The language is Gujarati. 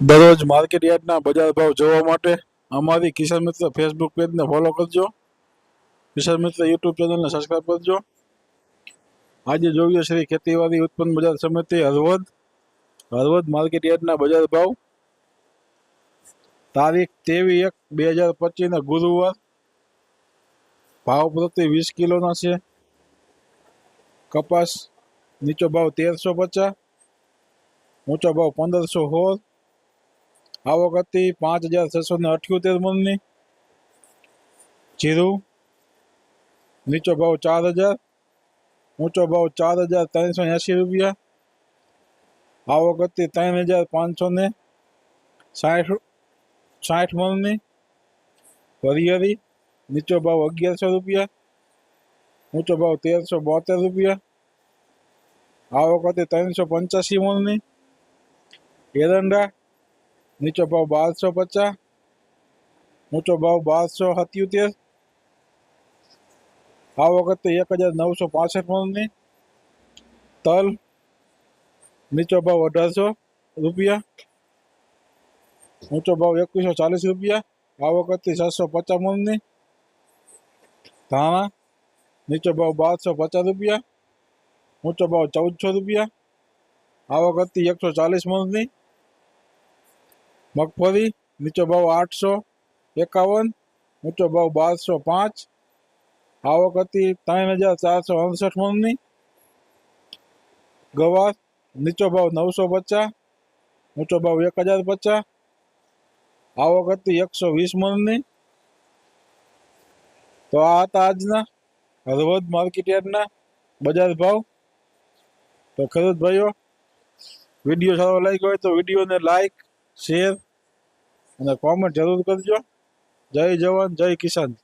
દરરોજ માર્કેટ યાર્ડના બજાર ભાવ જોવા માટે અમારી કિસાન મિત્ર ફેસબુક પેજને ફોલો કરજો. કિસાન મિત્ર યુટ્યુબ ચેનલને સબસ્ક્રાઈબ કરજો. આજે જોઈએ શ્રી ખેતીવાડી ઉત્પન્ન બજાર સમિતિ હળવદ. હળવદ માર્કેટ યાર્ડના બજાર ભાવ. તારીખ ત્રેવીસ એક બે હજાર પચીસના ગુરુવાર. ભાવ પ્રતિ વીસ કિલોના છે. કપાસ નીચો ભાવ તેરસો પચાસ, ઊંચો ભાવ પંદરસો સોળ આવક હતી પાંચ હજાર છસો ને અઠ્યોતેર મણની જીરું નીચો ભાવ ચાર હજાર ઊંચો ભાવ ચાર હજાર ત્રણસો એંશી રૂપિયા આવક હતી ત્રણ હજાર પાંચસો ને સાઠ સાઠ મણની વરિયરી નીચો ભાવ અગિયારસો રૂપિયા ઊંચો ભાવ તેરસો બોતેર રૂપિયા આવક હતી ત્રણસો પંચ્યાસી મણની એરંડા નીચો ભાવ બારસો પચાસ ઊંચો ભાવ બારસો સત્યોતેર આ વખતે એક હજાર નવસો પાસઠ મણની, તલ નીચો ભાવ અઢારસો રૂપિયા ઊંચો ભાવ એકવીસો ચાલીસ રૂપિયા આ વખતે સાતસો પચાસ મણની, ધાણા નીચો ભાવ બારસો પચાસ રૂપિયા ઊંચો ભાવ ચૌદસો રૂપિયા આ વખતે એકસો ચાલીસ મણની મગફળી નીચો ભાવ આઠસો એકાવન ઊંચો ભાવ બારસો પાંચ આવક હતી ત્રણ હજાર ચારસો અડસઠ મણની ગવાર નીચો ભાવ નવસો પચાસ ઊંચો ભાવ એક હજાર પચાસ આવક હતી એકસો વીસ મણની તો આ હતા આજના હળવદ માર્કેટ યાર્ડના બજાર ભાવ તો ખેડૂત ભાઈઓ વિડીયો સારો લાગ્યો હોય તો વિડીયોને લાઈક શેર અને કોમેન્ટ જરૂર કરજો. જય જવાન જય કિસાન.